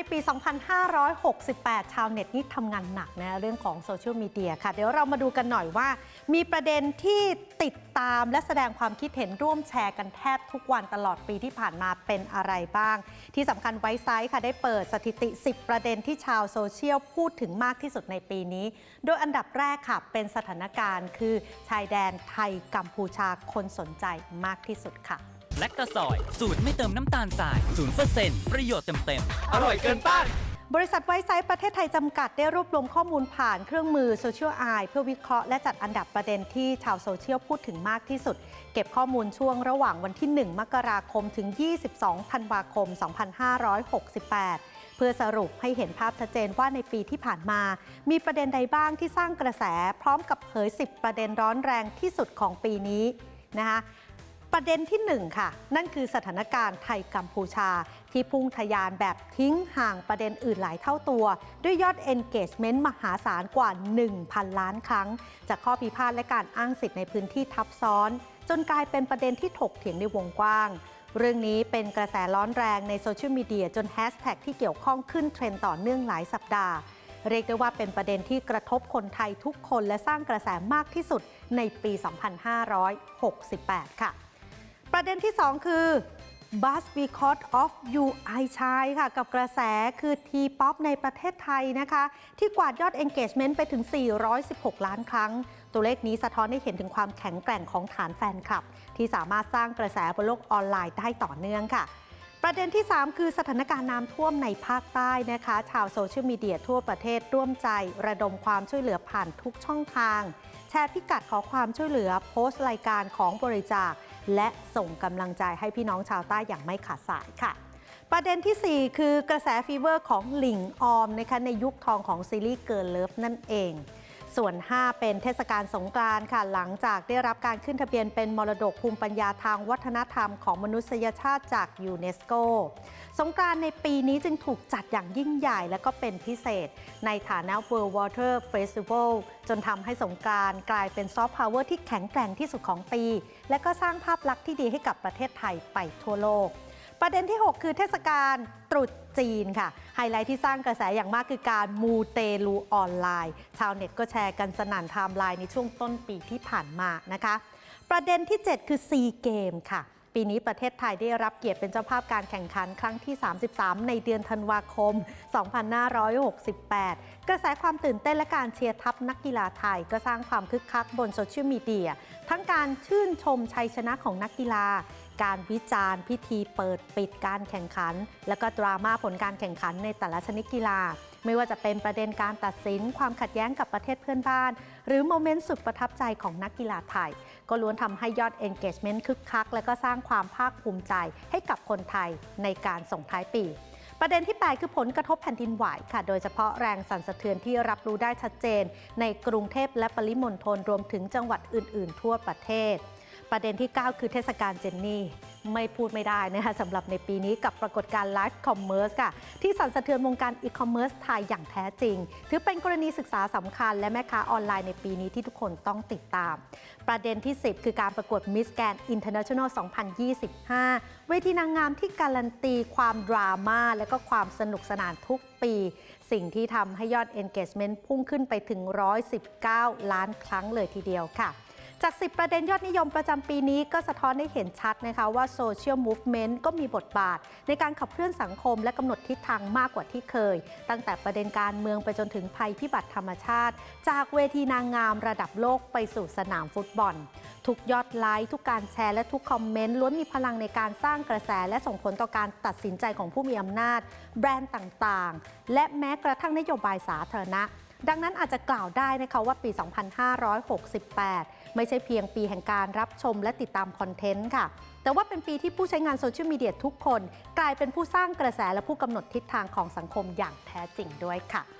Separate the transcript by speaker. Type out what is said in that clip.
Speaker 1: ในปี 2568 ชาวเน็ตนี่ทำงานหนักนะเรื่องของโซเชียลมีเดียค่ะ เดี๋ยวเรามาดูกันหน่อยว่า มีประเด็นที่ติดตามและแสดงความคิดเห็นร่วมแชร์กันแทบทุกวันตลอดปีที่ผ่านมาเป็นอะไรบ้าง ที่สำคัญไว้ไซต์ค่ะได้เปิดสถิติ 10 ประเด็นที่ชาวโซเชียลพูดถึงมากที่สุดในปีนี้ โดยอันดับแรกค่ะ เป็นสถานการณ์ คือชายแดนไทยกัมพูชาคนสนใจมากที่สุดค่ะ
Speaker 2: แลคตาซอยสูตรไม่เติมน้ำตาลทราย 0%ประโยชน์เต็มๆ อร่อยเกินต้าน
Speaker 1: บริษัทไวซ์ไซต์ประเทศไทยจำกัดได้รวบรวมข้อมูลผ่านเครื่องมือโซเชียลไอเพื่อวิเคราะห์และจัดอันดับประเด็นที่ชาวโซเชียลพูดถึงมากที่สุด เก็บข้อมูลช่วงระหว่างวันที่ 1 มกราคมถึง 22 ธันวาคม 2568 เพื่อสรุปให้เห็นภาพชัดเจนว่าในปีที่ผ่านมา มีประเด็นใดบ้างที่สร้างกระแส พร้อมกับเผย 10 ประเด็นร้อนแรงที่สุดของปีนี้นะคะ ประเด็นที่ 1 ค่ะ นั่นคือสถานการณ์ไทยกัมพูชา ที่พุ่งทะยานแบบทิ้งห่างประเด็นอื่นหลายเท่าตัว ด้วยยอด engagement มหาศาลกว่า 1,000 ล้านครั้ง จากข้อพิพาทและการอ้างสิทธิ์ในพื้นที่ทับซ้อน จนกลายเป็นประเด็นที่ถกเถียงในวงกว้าง เรื่องนี้เป็นกระแสร้อนแรงในโซเชียลมีเดียจนแฮชแท็กที่เกี่ยวข้องขึ้นเทรนด์ต่อเนื่องหลายสัปดาห์เรียกได้ว่าเป็นประเด็นที่กระทบคนไทยทุกคนและสร้างกระแสมากที่สุดในปี 2568 ค่ะ ประเด็นที่ 2 คือ Buzz Because of You I Shy ค่ะ กับกระแสคือ T-POP ในประเทศไทยนะคะ ที่กวาดยอด engagement ไปถึง 416 ล้านครั้ง ตัวเลขนี้สะท้อนให้เห็นถึงความแข็งแกร่งของฐานแฟนคลับ ที่สามารถสร้างกระแสบนโลกออนไลน์ได้ต่อเนื่องค่ะ ประเด็นที่ 3 คือสถานการณ์น้ำท่วมในภาคใต้นะคะ ชาวโซเชียลมีเดียทั่วประเทศร่วมใจ ระดมความช่วยเหลือผ่านทุกช่องทาง แชร์พิกัดขอความช่วยเหลือ โพสต์รายการของบริจาค และส่งกำลังใจให้พี่น้องชาวใต้อย่างไม่ขาดสายค่ะ ประเด็นทีสี่4 คือกระแสฟีเวอร์ของหลิงออมนะคะในยุคทองของซีรีส์เกิร์ลเลิฟนั่นเอง ส่วน 5 เป็นเทศกาลสงกรานต์ค่ะ หลังจากได้รับการขึ้นทะเบียนเป็นมรดกภูมิปัญญาทางวัฒนธรรมของมนุษยชาติจากยูเนสโก สงกรานต์ในปีนี้จึงถูกจัดอย่างยิ่งใหญ่และก็เป็นพิเศษ ในฐานะ World Water Festival จนทำให้สงกรานต์กลายเป็นซอฟต์พาวเวอร์ที่แข็งแกร่งที่สุดของปี และก็สร้างภาพลักษณ์ที่ดีให้กับประเทศไทยไปทั่วโลก ประเด็นที่ 6 คือเทศกาลตรุษจีนค่ะ ไฮไลท์ที่สร้างกระแสอย่างมากคือการมูเตลูออนไลน์ ชาวเน็ตก็แชร์กันสนั่นไทม์ไลน์ในช่วงต้นปีที่ผ่านมานะคะ ประเด็นที่ 7 คือซีเกมค่ะ ปีนี้ประเทศไทยได้รับเกียรติเป็นเจ้าภาพการแข่งขันครั้งที่ 33 ในเดือนธันวาคม 2568 กระแสความตื่นเต้นและการเชียร์ทัพนักกีฬาไทย ก็สร้างความคึกคักบนโซเชียลมีเดีย ทั้งการชื่นชมชัยชนะของนักกีฬา การวิจารณ์พิธีเปิดปิดการแข่งขัน และก็ดราม่าผลการแข่งขันในแต่ละชนิดกีฬา ไม่ว่าจะเป็นประเด็นการตัดสิน ความขัดแย้งกับประเทศเพื่อนบ้าน หรือโมเมนต์สุดประทับใจของนักกีฬาไทย ก็ล้วนทำให้ยอด engagement คึกคัก และก็สร้างความภาคภูมิใจให้กับคนไทยในการส่งท้ายปี ประเด็นที่ 8 คือผลกระทบแผ่นดินไหวค่ะ โดยเฉพาะแรงสั่นสะเทือนที่รับรู้ได้ชัดเจน ในกรุงเทพและปริมณฑลรวมถึงจังหวัดอื่น ๆ ทั่วประเทศ ประเด็นที่ 9 คือเทศกาลเจนนี่ ไม่พูดไม่ได้นะคะสำหรับในปีนี้กับปรากฏการณ์ไลฟ์คอมเมอร์สค่ะ ที่สั่นสะเทือนวงการอีคอมเมิร์ซไทยอย่างแท้จริง ถือเป็นกรณีศึกษาสำคัญและแม่ค้าออนไลน์ในปีนี้ที่ทุกคนต้องติดตาม ประเด็นที่ 10 คือการประกวด Miss Grand International 2025 เวทีนางงามที่การันตีความดราม่าและก็ความสนุกสนานทุกปี สิ่งที่ทำให้ยอด engagement พุ่งขึ้นไปถึง 119 ล้านครั้งเลยทีเดียวค่ะ จาก 10 ประเด็นยอดนิยมประจำปีนี้ก็สะท้อนให้เห็นชัดนะคะว่าโซเชียลมูฟเมนต์ก็มีบทบาท ในการขับเคลื่อนสังคมและกำหนดทิศทางมากกว่าที่เคย ตั้งแต่ประเด็นการเมืองไปจนถึงภัยพิบัติธรรมชาติ จากเวทีนางงามระดับโลกไปสู่สนามฟุตบอล ทุกยอดไลค์ทุกการแชร์และทุกคอมเมนต์ล้วนมีพลังในการสร้างกระแสและส่งผลต่อการตัดสินใจของผู้มีอำนาจ แบรนด์ต่างๆ และแม้กระทั่งนโยบายสาธารณะ ดังนั้นอาจจะกล่าวได้นะคะว่าปี 2568 ไม่ใช่เพียงปีแห่งการรับชมและติดตามคอนเทนต์ค่ะ แต่ว่าเป็นปีที่ผู้ใช้งานโซเชียลมีเดียทุกคน กลายเป็นผู้สร้างกระแสและผู้กำหนดทิศทางของสังคมอย่างแท้จริงด้วยค่ะ